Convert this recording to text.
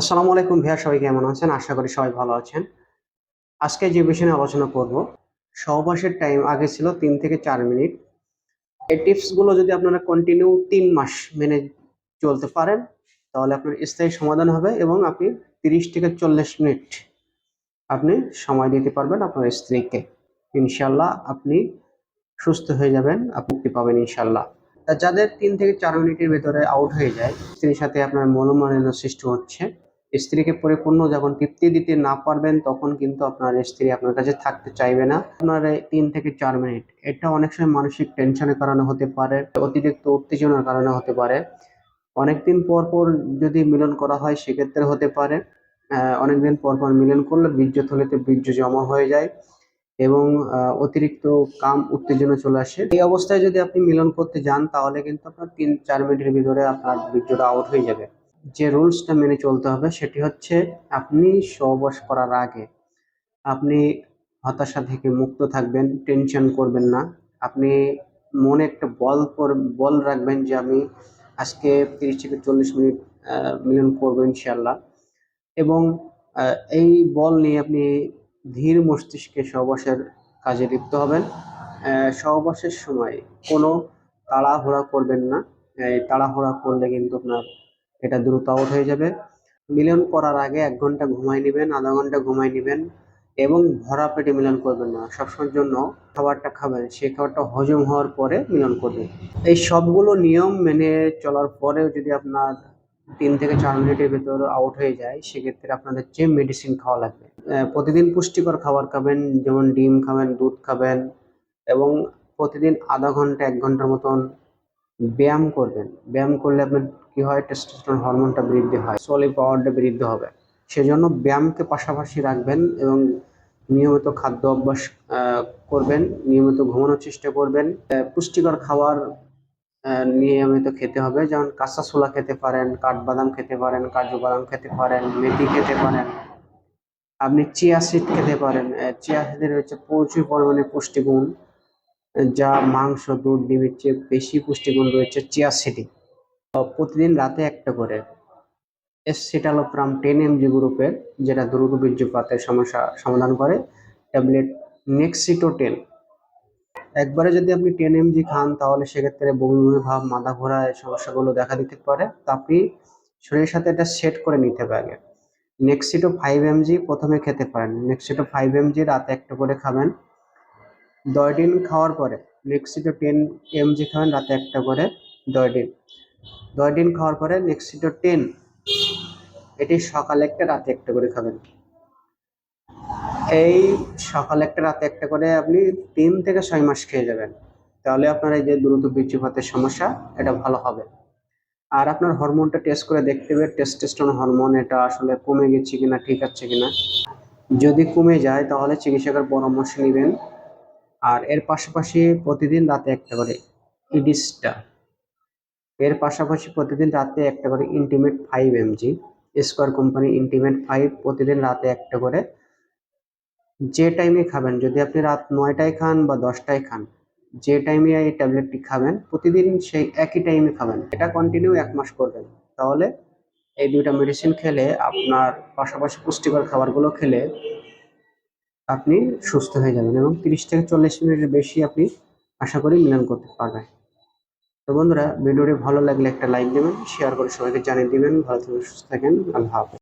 আসসালামু আলাইকুম ভাইয়া, সবাই কেমন আছেন? আশা করি সবাই ভালো আছেন। আজকে যে বিষয় নিয়ে আলোচনা করব, সহবাসের টাইম আগে ছিল তিন থেকে চার মিনিট। এই টিপসগুলো যদি আপনারা কন্টিনিউ তিন মাস মেনে চলতে পারেন, তাহলে আপনার স্থায়ী সমাধান হবে এবং আপনি তিরিশ থেকে চল্লিশ মিনিট আপনি সময় দিতে পারবেন আপনার স্ত্রীকে। ইনশাল্লাহ আপনি সুস্থ হয়ে যাবেন, আপনি পাবেন ইনশাল্লাহ তা যাদের তিন থেকে চার মিনিটের ভেতরে আউট হয়ে যায়, স্ত্রীর সাথে আপনার মনোমালিন্য সৃষ্টি হচ্ছে স্ত্রীকে পরিপূর্ণ যখন তৃপ্তি দিতে না পারবেন, তখন কিন্তু আপনার স্ত্রী আপনার কাছে থাকতে চাইবে না। আপনার তিন থেকে চার মিনিট, এটা অনেক সময় মানসিক টেনশনের কারণে হতে পারে, অতিরিক্ত উত্তেজনার কারণে হতে পারে। অনেকদিন পর পর যদি মিলন করা হয়, সেক্ষেত্রে হতে পারে। অনেকদিন পর পর মিলন করলে বীর্য থলিতে বীর্য জমা হয়ে যায় এবং অতিরিক্ত কাম, উত্তেজনা চলে আসে। এই অবস্থায় যদি আপনি মিলন করতে যান, তাহলে কিন্তু আপনার তিন, চার মিনিটের ভিতরে আপনার বীর্যটা আউট হয়ে যাবে। যে রুলসটা মেনে চলতে হবে সেটি হচ্ছে আপনি সহবাস করার আগে আপনি হতাশা থেকে মুক্ত থাকবেন, টেনশন করবেন না। আপনি মনে একটা বল বল রাখবেন যে আমি আজকে তিরিশ থেকে চল্লিশ মিনিট মিলন করব ইনশাল্লাহ এবং এই বল নিয়ে আপনি ধীর মস্তিষ্কে সহবাসের কাজে লিপ্ত হবেন। সহবাসের সময় কোনো তাড়াহুড়া করবেন না। তাড়াহুড়া করলে কিন্তু আপনার এটা দ্রুত আউট হয়ে যাবে। মিলন করার আগে এক ঘণ্টা ঘুমাই নেবেন, আধা ঘণ্টা ঘুমাই নেবেন এবং ভরা পেটে মিলন করবেন না। সবসময়ের জন্য খাবারটা খাবেন, সেই খাবারটা হজম হওয়ার পরে মিলন করবেন। এই সবগুলো নিয়ম মেনে চলার পরেও যদি আপনার তিন থেকে চার মিনিটের ভেতর আউট হয়ে যায়, সেক্ষেত্রে আপনাদের যে মেডিসিন খাওয়া লাগবে। প্রতিদিন পুষ্টিকর খাবার খাবেন, যেমন ডিম খাবেন, দুধ খাবেন এবং প্রতিদিন আধা ঘণ্টা, এক ঘণ্টার মতন ব্যায়াম করবেন। ব্যায়াম করলে আপনার কী হয়? টেস্টোস্টেরন হরমোনটা বৃদ্ধি হয় সলি পাওয়ারটা বৃদ্ধি হবে। সেজন্য ব্যায়ামকে পাশাপাশি রাখবেন এবং নিয়মিত খাদ্য অভ্যাস করবেন, নিয়মিত ঘুমানোর চেষ্টা করবেন। পুষ্টিকর খাবার নিয়মিত খেতে হবে। যেমন কাঁচা ছোলা খেতে পারেন, কাঠবাদাম খেতে পারেন, কাজু বাদাম খেতে পারেন, মেথি খেতে পারেন। আপনি চিয়া সিড খেতে পারেন। চিয়া সিডের হচ্ছে প্রচুর পরিমাণে পুষ্টিগুণ। যা মাংস, দুধ, ডিমের চেয়ে বেশি পুষ্টিগুণ রয়েছে চিয়া সিডে। প্রতিদিন রাতে একটা করে। এসসিটালোপ্রাম টেন এমজি গ্রুপের যেটা দ্রুত বীর্যপাতের সমস্যা সমাধান করে, ট্যাবলেট নেক্সিটো টেন একবারে যদি আপনি টেন এমজি খান, তাহলে সেক্ষেত্রে বমি ভাব, মাথা ঘোরা এই সমস্যাগুলো দেখা দিতে পারে। তা আপনি শরীরের সাথে এটা সেট করে নিতে পারেন। নেক্সিটো ফাইভ এমজি প্রথমে খেতে পারেন। নেক্সিটো ফাইভ এমজি রাতে একটা করে খাবেন। দিন খাওয়ার পরে নেক্সিটো টেন এমজি খাবেন রাতে একটা করে দশ দিন খাওয়ার পরে নেক্সিটো টেন এটি সকালে একটা, রাতে একটা করে খাবেন। এই সকালে একটা, রাতে একটা করে আপনি তিন থেকে ছয় মাস খেয়ে যাবেন। তাহলে আপনার এই যে দ্রুত বীর্যপাতের সমস্যা, এটা ভালো হবে। আর আপনার হরমোনটা টেস্ট করে দেখতে হবে টেস্টোস্টেরন হরমোন এটা আসলে কমে গেছে কিনা, ঠিক আছে কিনা। যদি কমে যায়, তাহলে চিকিৎসকের পরামর্শ নেবেন। আর এর পাশাপাশি প্রতিদিন রাতে একটা করে ইডিসটা এর পাশাপাশি প্রতিদিন রাতে একটা করে intimate five mg square company intimate five প্রতিদিন রাতে একটা করে। যে টাইমে খাবেন, যদি আপনি রাত নয়টায় খান বা দশটায় খান, যে টাইমে এই ট্যাবলেটটি খাবেন, প্রতিদিন সেই একই টাইমে খাবেন। এটা কন্টিনিউ এক মাস করবেন। তাহলে এই দুইটা মেডিসিন খেলে আপনার পাশাপাশি পুষ্টিকর খাবারগুলো খেলে আপনি সুস্থ হয়ে যাবেন এবং তিরিশ থেকে চল্লিশ মিনিটের বেশি আপনি আশা করি মিলন করতে পারবেন। তো বন্ধুরা, ভিডিওটি ভালো লাগলে একটা লাইক দেবেন শেয়ার করে সবাইকে জানিয়ে দিবেন। ভালো থাকবেন, সুস্থ থাকেন। আল্লাহ হাফেজ।